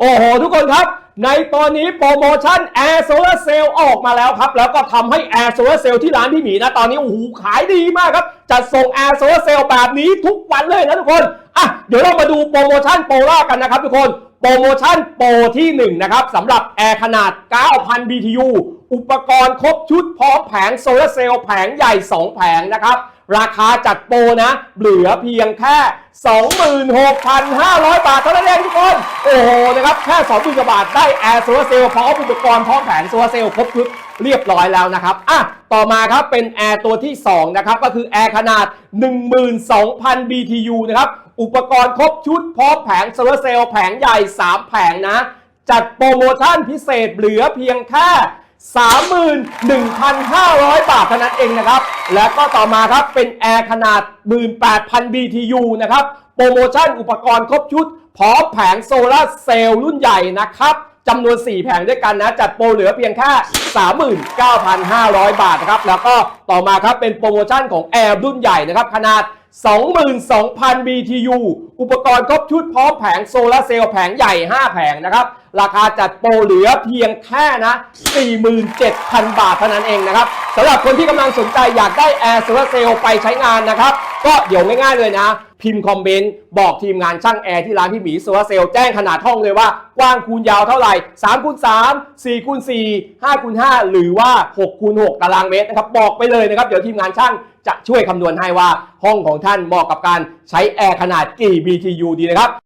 โอ้โห ทุกคนครับ ในตอนนี้โปรโมชั่น Air Solar Cell ออกมาแล้วครับ แล้วก็ทำให้ Air Solar Cell ที่ร้านพี่หมีนะ ตอนนี้โอ้โหขายดีมากครับจัดส่ง Air Solar Cell แบบนี้ทุกวันเลยนะทุกคนอะเดี๋ยวเรามาดูโปรโมชั่นโปรล่ากันนะครับทุกคนโปรโมชั่นโปรที่ 1 นะครับสำหรับแอร์ขนาด 9,000 BTU อุปกรณ์ครบชุดพร้อมแผงโซลาร์เซลล์แผงใหญ่ 2 แผงนะครับ ราคาจัดโปรนะ เหลือเพียงแค่ 26,500 บาทเท่านั้นเองทุกคน โอ้โหนะครับแค่2 0 0 0กว่าบาทได้แอร์โซลาร์เซลล์พร้อมอุปกรณ์พร้อมแผงโซลาร์เซลล์ครบชุดเรียบร้อยแล้วนะครับอะต่อมาครับเป็นแอร์ตัวที่ 2 นะครับ ก็คือแอร์ขนาด 12,000 BTU นะครับ อุปกรณ์ครบชุดพร้อมแผงโซลาร์เซลล์แผงใหญ่ 3 แผงนะ จัดโปรโมชั่นพิเศษเหลือเพียงแค่ 31,500 บาทเท่านั้นเองนะครับ แล้วก็ต่อมาครับเป็นแอร์ขนาด 18,000 BTU นะครับ โปรโมชั่นอุปกรณ์ครบชุด พร้อมแผงโซลาร์เซลล์รุ่นใหญ่นะครับจำนวน 4 แผงด้วยกันนะ จัดโปรเหลือเพียงแค่ 39,500 บาทนะครับ แล้วก็ต่อมาครับเป็นโปรโมชั่นของแอร์รุ่นใหญ่นะครับ ขนาด 22,000 BTU อุปกรณ์ครบชุดพร้อมแผงโซลาร์เซลล์แผงใหญ่ 5 แผงนะครับ ราคาจัดโปรเหลือเพียงแค่นะ 47,000 บาทเท่านั้นเองนะครับสำหรับคนที่กำลังสนใจอยากได้แอร์โซลาร์เซลล์ไปใช้งานนะครับ ก็เดี๋ยวง่ายๆเลยนะ พิมพ์คอมเมนต์ บอกทีมงานช่างแอร์ที่ร้านพี่หมีโซลาร์เซลล์แจ้งขนาดห้องเลยว่ากว้างคูณยาวเท่าไหร่3คูณ3 4คูณ4 5คูณ5หรือว่า6คูณ6ตารางเมตรนะครับบอกไปเลยนะครับเดี๋ยวทีมงานช่างจะช่วยคำนวณให้ว่าห้องของท่านเหมาะกับการใช้แอร์ขนาดกี่ BTU ดีนะครับ